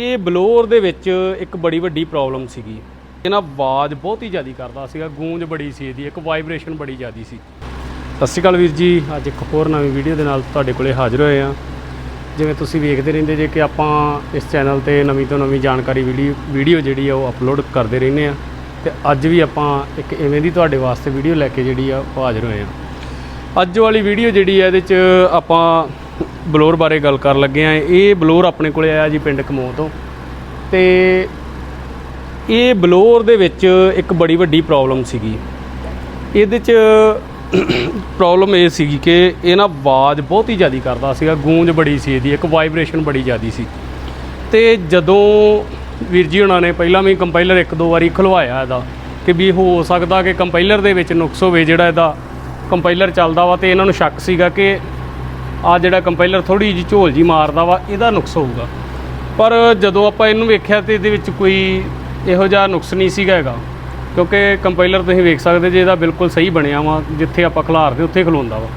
ਇਹ ਬਲੌਰ ਦੇ ਵਿੱਚ ਇੱਕ ਬੜੀ ਵੱਡੀ ਪ੍ਰੋਬਲਮ ਸੀਗੀ। ਇਹ ਨਾ ਆਵਾਜ਼ ਬਹੁਤ ਹੀ ਜ਼ਿਆਦਾ ਕਰਦਾ ਸੀਗਾ, ਗੂੰਜ ਬੜੀ ਸੀ ਇਹਦੀ, ਇੱਕ ਵਾਈਬ੍ਰੇਸ਼ਨ ਬੜੀ ਜ਼ਿਆਦਾ ਸੀ। ਸਤਿ ਸ਼੍ਰੀ ਅਕਾਲ ਵੀਰ ਜੀ, ਅੱਜ ਇੱਕ ਹੋਰ ਨਵੀਂ ਵੀਡੀਓ ਦੇ ਨਾਲ ਤੁਹਾਡੇ ਕੋਲੇ ਹਾਜ਼ਰ ਹੋਏ ਆ ਜਿਵੇਂ ਤੁਸੀਂ ਵੇਖਦੇ ਰਹਿੰਦੇ ਜੇ ਕਿ ਆਪਾਂ ਇਸ ਚੈਨਲ ਤੇ ਨਵੀਂ ਤੋਂ ਨਵੀਂ ਜਾਣਕਾਰੀ ਵੀਡੀਓ ਵੀਡੀਓ ਜਿਹੜੀ ਆ ਉਹ ਅਪਲੋਡ ਕਰਦੇ ਰਹਿੰਦੇ ਆ ਤੇ ਅੱਜ ਵੀ ਆਪਾਂ ਇੱਕ ਐਵੇਂ ਦੀ ਤੁਹਾਡੇ ਵਾਸਤੇ ਵੀਡੀਓ ਲੈ ਕੇ ਜਿਹੜੀ ਆ ਉਹ ਹਾਜ਼ਰ ਹੋਏ ਆ ਅੱਜ ਵਾਲੀ ਵੀਡੀਓ ਜਿਹੜੀ ਆ ਇਹਦੇ 'ਚ ਆਪਾਂ ਬਲੋਰ ਬਾਰੇ ਗੱਲ ਕਰਨ ਲੱਗੇ ਆ। ਇਹ ਬਲੋਰ ਆਪਣੇ ਕੋਲੇ ਆਇਆ ਜੀ ਪਿੰਡ ਕਮੋਹ ਤੋਂ। ਤੇ ਇਹ ਬਲੋਰ ਦੇ ਵਿੱਚ ਇੱਕ ਬੜੀ ਵੱਡੀ ਪ੍ਰੋਬਲਮ ਸੀਗੀ। ਇਹਦੇ 'ਚ ਪ੍ਰੋਬਲਮ ਇਹ ਸੀਗੀ ਕਿ ਇਹ ਨਾ ਆਵਾਜ਼ ਬਹੁਤ ਹੀ ਜ਼ਿਆਦਾ ਕਰਦਾ ਸੀਗਾ। ਗੂੰਜ ਬੜੀ ਸੀ ਇਹਦੀ, ਇੱਕ ਵਾਈਬ੍ਰੇਸ਼ਨ ਬੜੀ ਜ਼ਿਆਦਾ ਸੀ। ਤੇ ਜਦੋਂ ਵੀਰ ਜੀ ਉਹਨਾਂ ਨੇ ਪਹਿਲਾਂ ਵੀ ਕੰਪਾਈਲਰ ਇੱਕ ਦੋ ਵਾਰੀ ਖੁਲਵਾਇਆ ਇਹਦਾ, ਕਿ ਵੀ ਹੋ ਸਕਦਾ ਕਿ ਕੰਪਾਈਲਰ ਦੇ ਵਿੱਚ ਨੁਕਸ ਹੋਵੇ ਜਿਹੜਾ ਇਹਦਾ ਕੰਪਾਈਲਰ ਚੱਲਦਾ ਵਾ ਤੇ ਇਹਨਾਂ ਨੂੰ ਸ਼ੱਕ ਸੀਗਾ ਕਿ ਆ ਜਿਹੜਾ ਕੰਪਾਈਲਰ ਥੋੜੀ ਜਿਹੀ ਝੋਲ ਜੀ ਮਾਰਦਾ ਵਾ, ਇਹਦਾ ਨੁਕਸ ਹੋਊਗਾ। ਪਰ ਜਦੋਂ ਆਪਾਂ ਇਹਨੂੰ ਵੇਖਿਆ ਤੇ ਇਹਦੇ ਵਿੱਚ ਕੋਈ ਇਹੋ ਜਿਹਾ ਨੁਕਸ ਨਹੀਂ ਸੀਗਾ ਹੈਗਾ, ਕਿਉਂਕਿ ਕੰਪਾਈਲਰ ਤੁਸੀਂ ਵੇਖ ਸਕਦੇ ਜੇ ਇਹਦਾ ਬਿਲਕੁਲ ਸਹੀ ਬਣਿਆ ਵਾ, ਜਿੱਥੇ ਆਪਾਂ ਖਿਲਾਰਦੇ ਉੱਥੇ ਖਲੋਂਦਾ ਵਾ।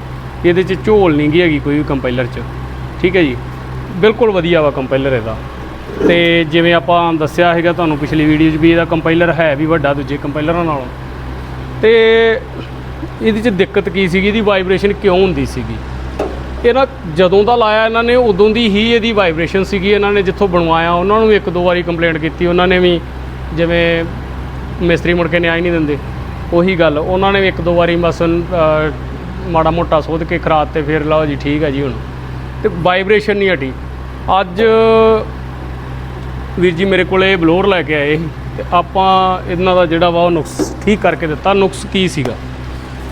ਇਹਦੇ 'ਚ ਝੋਲ ਨਹੀਂ ਗਈ ਹੈਗੀ ਕੋਈ ਵੀ ਕੰਪਾਈਲਰ 'ਚ। ਠੀਕ ਹੈ ਜੀ? ਬਿਲਕੁਲ ਵਧੀਆ ਵਾ ਕੰਪਾਈਲਰ ਇਹਦਾ। ਤੇ ਜਿਵੇਂ ਆਪਾਂ ਦੱਸਿਆ ਹੈਗਾ ਤੁਹਾਨੂੰ ਪਿਛਲੀ ਵੀਡੀਓ 'ਚ ਵੀ ਇਹਦਾ ਕੰਪਾਈਲਰ ਹੈ ਵੀ ਵੱਡਾ ਦੂਜੇ ਕੰਪਾਈਲਰਾਂ ਨਾਲੋਂ। ਤੇ ਇਹਦੇ 'ਚ ਦਿੱਕਤ ਕੀ ਸੀਗੀ? ਇਹਦੀ ਵਾਈਬ੍ਰੇਸ਼ਨ ਕਿਉਂ ਹੁੰਦੀ ਸੀਗੀ? ਇਹ ਨਾ ਜਦੋਂ ਦਾ ਲਾਇਆ ਇਹਨਾਂ ਨੇ, ਉਦੋਂ ਦੀ ਹੀ ਇਹਦੀ ਵਾਈਬ੍ਰੇਸ਼ਨ ਸੀਗੀ ਇਹਨਾਂ ਨੇ ਜਿੱਥੋਂ ਬਣਵਾਇਆ। ਉਹਨਾਂ ਨੂੰ ਵੀ ਇੱਕ ਦੋ ਵਾਰੀ ਕੰਪਲੇਂਟ ਕੀਤੀ। ਉਹਨਾਂ ਨੇ ਵੀ ਜਿਵੇਂ ਮਿਸਤਰੀ ਮੁੜ ਕੇ ਨਿਆਂ ਹੀ ਨਹੀਂ ਦਿੰਦੇ। ਉਹੀ ਗੱਲ। ਉਹਨਾਂ ਨੇ ਵੀ ਇੱਕ ਦੋ ਵਾਰੀ ਬਸ ਮਾੜਾ ਮੋਟਾ ਸੋਧ ਕੇ ਖਰਾਤ ਤੇ ਫਿਰ ਲਓ ਜੀ, ਠੀਕ ਹੈ ਜੀ ਹੁਣ। ਤੇ ਵਾਈਬ੍ਰੇਸ਼ਨ ਨਹੀਂ ਹਟੀ। ਅੱਜ ਵੀਰ ਜੀ ਮੇਰੇ ਕੋਲੇ ਬਲੋਰ ਲੈ ਕੇ ਆਏ ਸੀ। ਤੇ ਆਪਾਂ ਇਹਨਾਂ ਦਾ ਜਿਹੜਾ ਵਾ ਉਹ ਨੁਕਸ ਠੀਕ ਕਰਕੇ ਦਿੱਤਾ। ਨੁਕਸ ਕੀ ਸੀਗਾ?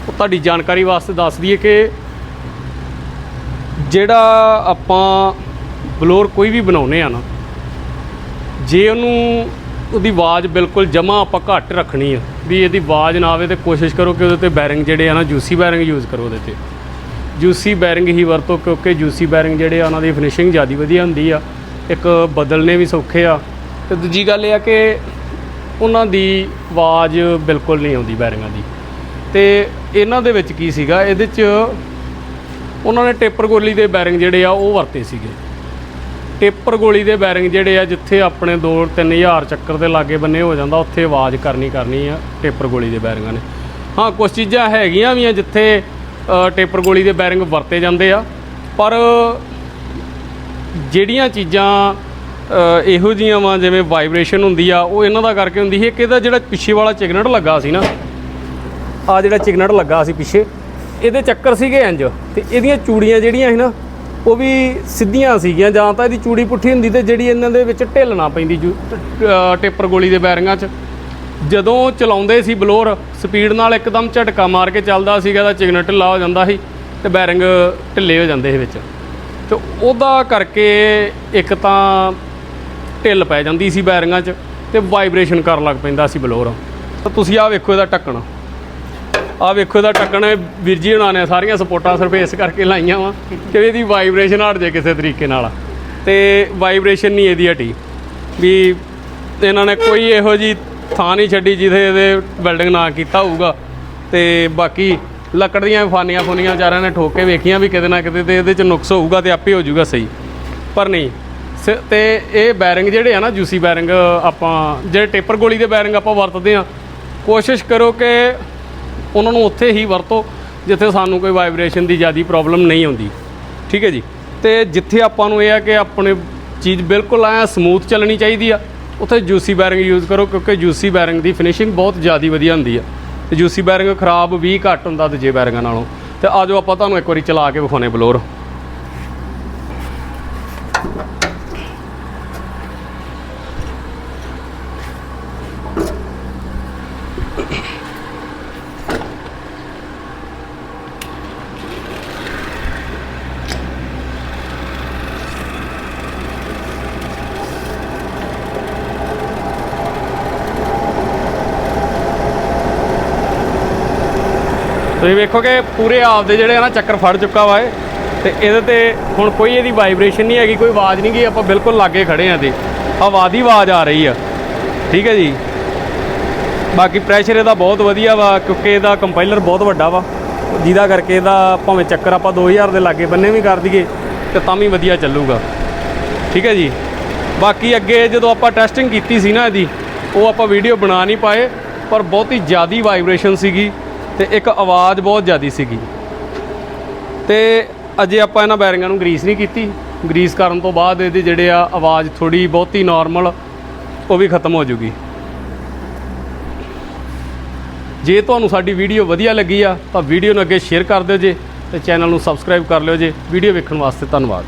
ਉਹ ਤੁਹਾਡੀ ਜਾਣਕਾਰੀ ਵਾਸਤੇ ਦੱਸ ਦਈਏ ਕਿ ਜਿਹੜਾ ਆਪਾਂ ਬਲੋਰ ਕੋਈ ਵੀ ਬਣਾਉਨੇ ਆ ਨਾ, ਜੇ ਉਹਨੂੰ, ਉਹਦੀ ਆਵਾਜ਼ ਬਿਲਕੁਲ ਜਮਾ ਆਪਾਂ ਘੱਟ ਰੱਖਣੀ ਆ, ਵੀ ਇਹਦੀ ਆਵਾਜ਼ ਨਾ ਆਵੇ ਤੇ ਕੋਸ਼ਿਸ਼ ਕਰੋ ਕਿ ਉਹਦੇ ਤੇ ਬੈਰਿੰਗ ਜਿਹੜੇ ਆ ਨਾ, ਜੂਸੀ ਬੈਰਿੰਗ ਯੂਜ਼ ਕਰੋ ਉਹਦੇ ਤੇ। ਜੂਸੀ ਬੈਰਿੰਗ ਹੀ ਵਰਤੋ ਕਿਉਂਕਿ ਜੂਸੀ ਬੈਰਿੰਗ ਜਿਹੜੇ ਆ, ਉਹਨਾਂ ਦੀ ਫਿਨਿਸ਼ਿੰਗ ਜ਼ਿਆਦਾ ਵਧੀਆ ਹੁੰਦੀ ਆ, ਇੱਕ ਬਦਲਨੇ ਵੀ ਸੌਖੇ ਆ। ਤੇ ਦੂਜੀ ਗੱਲ ਇਹ ਆ ਕਿ ਉਹਨਾਂ ਦੀ ਆਵਾਜ਼ ਬਿਲਕੁਲ ਨਹੀਂ ਆਉਂਦੀ ਬੈਰਿੰਗਾਂ ਦੀ। ਤੇ ਇਹਨਾਂ ਦੇ ਵਿੱਚ ਕੀ ਸੀਗਾ, ਇਹਦੇ 'ਚ ਉਹਨਾਂ ਨੇ ਟੇਪਰ ਗੋਲੀ ਦੇ ਬੈਰਿੰਗ ਜਿਹੜੇ ਆ ਉਹ ਵਰਤੇ ਸੀਗੇ। ਟੇਪਰ ਗੋਲੀ ਦੇ ਬੈਰਿੰਗ ਜਿਹੜੇ ਆ ਜਿੱਥੇ ਆਪਣੇ 2-3000 ਚੱਕਰ ਦੇ ਲਾਗੇ ਬੰਨੇ ਹੋ ਜਾਂਦਾ, ਉੱਥੇ ਆਵਾਜ਼ ਕਰਨੀ ਕਰਨੀ ਆ ਟੇਪਰ ਗੋਲੀ ਦੇ ਬੈਰਿੰਗਾਂ ਨੇ। ਹਾਂ ਕੁਝ ਚੀਜ਼ਾਂ ਹੈਗੀਆਂ ਵੀ ਆ ਜਿੱਥੇ ਟੇਪਰ ਗੋਲੀ ਦੇ ਬੈਰਿੰਗ ਵਰਤੇ ਜਾਂਦੇ ਆ, ਪਰ ਜਿਹੜੀਆਂ ਚੀਜ਼ਾਂ ਇਹੋ ਜੀਆਂ ਵਾ ਜਿਵੇਂ ਵਾਈਬ੍ਰੇਸ਼ਨ ਹੁੰਦੀ ਆ, ਉਹ ਇਹਨਾਂ ਦਾ ਕਰਕੇ ਹੁੰਦੀ ਹੈ ਕਿ ਇਹਦਾ ਜਿਹੜਾ ਪਿੱਛੇ ਵਾਲਾ ਚਿਗਨਟ ਲੱਗਾ ਸੀ ਨਾ ਆ ਜਿਹੜਾ ਚਿਗਨਟ ਲੱਗਾ ਸੀ ਪਿੱਛੇ ਇਹਦੇ ਚੱਕਰ ਸੀਗੇ ਇੰਜ ਤੇ ਇਹਦੀਆਂ ਚੂੜੀਆਂ ਜਿਹੜੀਆਂ ਸੀ ਨਾ ਉਹ ਵੀ ਸਿੱਧੀਆਂ ਸੀਗੀਆਂ ਜਾਂ ਤਾਂ ਇਹਦੀ ਚੂੜੀ ਪੁੱਠੀ ਹੁੰਦੀ ਤੇ ਜਿਹੜੀ ਇਹਨਾਂ ਦੇ ਵਿੱਚ ਢਿੱਲ ਨਾ ਪੈਂਦੀ ਜੂ- ਟ- ਅ, ਟੇਪਰ ਗੋਲੀ ਦੇ ਬੈਰਿੰਗਾਂ 'ਚ। ਜਦੋਂ ਚਲਾਉਂਦੇ ਸੀ ਬਲੋਰ ਸਪੀਡ ਨਾਲ ਇੱਕਦਮ ਝਟਕਾ ਮਾਰ ਕੇ ਚੱਲਦਾ ਸੀਗਾ ਤਾਂ ਚਿਗਨਟ ਢਿੱਲਾ ਹੋ ਜਾਂਦਾ ਸੀ ਤੇ ਬੈਰਿੰਗ ਢਿੱਲੇ ਹੋ ਜਾਂਦੇ ਸੀ ਵਿੱਚ। ਤੇ ਉਹਦਾ ਕਰਕੇ ਇੱਕ ਤਾਂ ਢਿੱਲ ਪੈ ਜਾਂਦੀ ਸੀ ਬੈਰਿੰਗਾਂ 'ਚ ਤੇ ਵਾਈਬ੍ਰੇਸ਼ਨ ਕਰਨ ਲੱਗ ਪੈਂਦਾ ਸੀ ਬਲੋਰ। ਤਾਂ ਤੁਸੀਂ ਆਹ ਵੇਖੋ ਇਹਦਾ ਢੱਕਣ। ਆਹ ਵੇਖੋ ਇਹਦਾ ਢੱਕਣ ਵੀਰ ਜੀ ਹੁਣਾਂ ਨੇ ਸਾਰੀਆਂ ਸਪੋਰਟਾਂ ਸਰਫੇਸ ਕਰਕੇ ਲਾਈਆਂ ਵਾ ਕਿ ਇਹਦੀ ਵਾਈਬ੍ਰੇਸ਼ਨ ਹਟ ਜੇ ਕਿਸੇ ਤਰੀਕੇ ਨਾਲ। ਤੇ ਵਾਈਬ੍ਰੇਸ਼ਨ ਨਹੀਂ ਇਹਦੀ ਹਟੀ। ਵੀ ਇਹਨਾਂ ਨੇ ਕੋਈ ਇਹੋ ਜੀ ਥਾਂ ਨਹੀਂ ਛੱਡੀ ਜਿੱਥੇ ਇਹਦੇ ਬਿਲਡਿੰਗ ਨਾ ਕੀਤਾ ਹੋਊਗਾ। ਤੇ ਬਾਕੀ ਲੱਕੜ ਦੀਆਂ ਫਾਨੀਆਂ ਫੁਨੀਆਂ ਵਿਚਾਰਿਆਂ ਨੇ ਠੋਕ ਕੇ ਵੇਖੀਆਂ ਵੀ ਕਿਤੇ ਨਾ ਕਿਤੇ ਤੇ ਇਹਦੇ ਚ ਨੁਕਸ ਹੋਊਗਾ ਤੇ ਆਪੇ ਹੋ ਜਾਊਗਾ ਸਹੀ। ਪਰ ਨਹੀਂ, ਸ- ਤੇ ਇਹ ਬੈਰਿੰਗ ਜਿਹੜੇ ਆ ਨਾ ਜੂਸੀ ਬੈਰਿੰਗ ਆਪਾਂ, ਜਿਹੜੇ ਟੇਪਰ ਗੋਲੀ ਦੇ ਬੈਰਿੰਗ ਆਪਾਂ ਵਰਤਦੇ ਆ ਕੋਸ਼ਿਸ਼ ਕਰੋ ਕਿ ਉਹਨਾਂ ਨੂੰ ਉੱਥੇ ਹੀ ਵਰਤੋ, ਜਿੱਥੇ ਸਾਨੂੰ ਕੋਈ ਵਾਈਬ੍ਰੇਸ਼ਨ ਦੀ ਜ਼ਿਆਦੀ ਪ੍ਰੋਬਲਮ ਨਹੀਂ ਆਉਂਦੀ। ਠੀਕ ਹੈ ਜੀ? ਤੇ ਜਿੱਥੇ ਆਪਾਂ ਨੂੰ ਇਹ ਆ ਕਿ ਆਪਣੇ ਚੀਜ਼ ਬਿਲਕੁਲ ਐ ਸਮੂਥ ਚੱਲਣੀ ਚਾਹੀਦੀ ਆ, ਉੱਥੇ ਜੂਸੀ ਬੈਰਿੰਗ ਯੂਜ਼ ਕਰੋ, ਕਿਉਂਕਿ ਜੂਸੀ ਬੈਰਿੰਗ ਦੀ ਫਿਨਿਸ਼ਿੰਗ ਬਹੁਤ ਜ਼ਿਆਦੀ ਵਧੀਆ ਹੁੰਦੀ ਆ। ਤੇ ਜੂਸੀ ਬੈਰਿੰਗ ਖਰਾਬ ਵੀ ਘੱਟ ਹੁੰਦਾ ਦੂਜੇ ਬੈਰਿੰਗਾਂ ਨਾਲੋਂ। ਤੇ ਆਜੋ ਆਪਾਂ ਤੁਹਾਨੂੰ ਇੱਕ ਵਾਰੀ ਚਲਾ ਕੇ ਵਿਖਾਉਣੇ ਬਲੋਰ। ਤੁਸੀਂ ਵੇਖੋ ਕਿ ਪੂਰੇ ਆਪਦੇ ਜਿਹੜੇ ਆ ਨਾ ਚੱਕਰ ਫੜ ਚੁੱਕਾ ਵਾ ਇਹ। ਤੇ ਇਹਦੇ ਤੇ ਹੁਣ ਕੋਈ ਇਹਦੀ ਵਾਈਬ੍ਰੇਸ਼ਨ ਨਹੀਂ ਹੈਗੀ, ਕੋਈ ਆਵਾਜ਼ ਨਹੀਂ ਗਈ ਆਪਾਂ ਬਿਲਕੁਲ ਲਾਗੇ ਖੜੇ ਆ ਤੇ ਹਵਾ ਦੀ ਆਵਾਜ਼ ਆ ਰਹੀ ਆ। ਠੀਕ ਹੈ ਜੀ? ਬਾਕੀ ਪ੍ਰੈਸ਼ਰ ਇਹਦਾ ਬਹੁਤ ਵਧੀਆ ਵਾ, ਕਿਉਂਕਿ ਇਹਦਾ ਕੰਪਾਈਲਰ ਬਹੁਤ ਵੱਡਾ ਵਾ। ਜਿਹਦਾ ਕਰਕੇ ਇਹਦਾ ਭਾਵੇਂ ਚੱਕਰ ਆਪਾਂ 2000 ਦੇ ਲਾਗੇ ਬੰਨੇ ਵੀ ਕਰ ਦਈਏ, ਤੇ ਤਾਂ ਵੀ ਵਧੀਆ ਚੱਲੂਗਾ। ਠੀਕ ਹੈ ਜੀ? ਬਾਕੀ ਅੱਗੇ ਜਦੋਂ ਆਪਾਂ ਟੈਸਟਿੰਗ ਕੀਤੀ ਸੀ ਨਾ ਇਹਦੀ, ਉਹ ਆਪਾਂ ਵੀਡੀਓ ਬਣਾ ਨਹੀਂ ਪਾਏ, ਪਰ ਬਹੁਤ ਹੀ ਜ਼ਿਆਦੀ ਵਾਈਬ੍ਰੇਸ਼ਨ ਸੀਗੀ। ਤੇ ਇੱਕ ਆਵਾਜ਼ ਬਹੁਤ ਜ਼ਿਆਦੀ ਸੀਗੀ। ਤੇ ਅਜੇ ਆਪਾਂ ਇਹਨਾਂ ਬੈਰਿੰਗਾਂ ਨੂੰ ਗਰੀਸ ਨਹੀਂ ਕੀਤੀ। ਗਰੀਸ ਕਰਨ ਤੋਂ ਬਾਅਦ ਇਹਦੇ ਜਿਹੜੇ ਆ ਆਵਾਜ਼ ਥੋੜੀ ਬਹੁਤੀ ਨਾਰਮਲ ਉਹ ਵੀ ਖਤਮ ਹੋ ਜੂਗੀ। ਜੇ ਤੁਹਾਨੂੰ ਸਾਡੀ ਵੀਡੀਓ ਵਧੀਆ ਲੱਗੀ ਆ, ਤਾਂ ਵੀਡੀਓ ਨੂੰ ਅੱਗੇ ਸ਼ੇਅਰ ਕਰ ਦਿਓ ਜੇ ਤੇ ਚੈਨਲ ਨੂੰ ਸਬਸਕ੍ਰਾਈਬ ਕਰ ਲਿਓ ਜੇ। ਵੀਡੀਓ ਵੇਖਣ ਵਾਸਤੇ ਧੰਨਵਾਦ।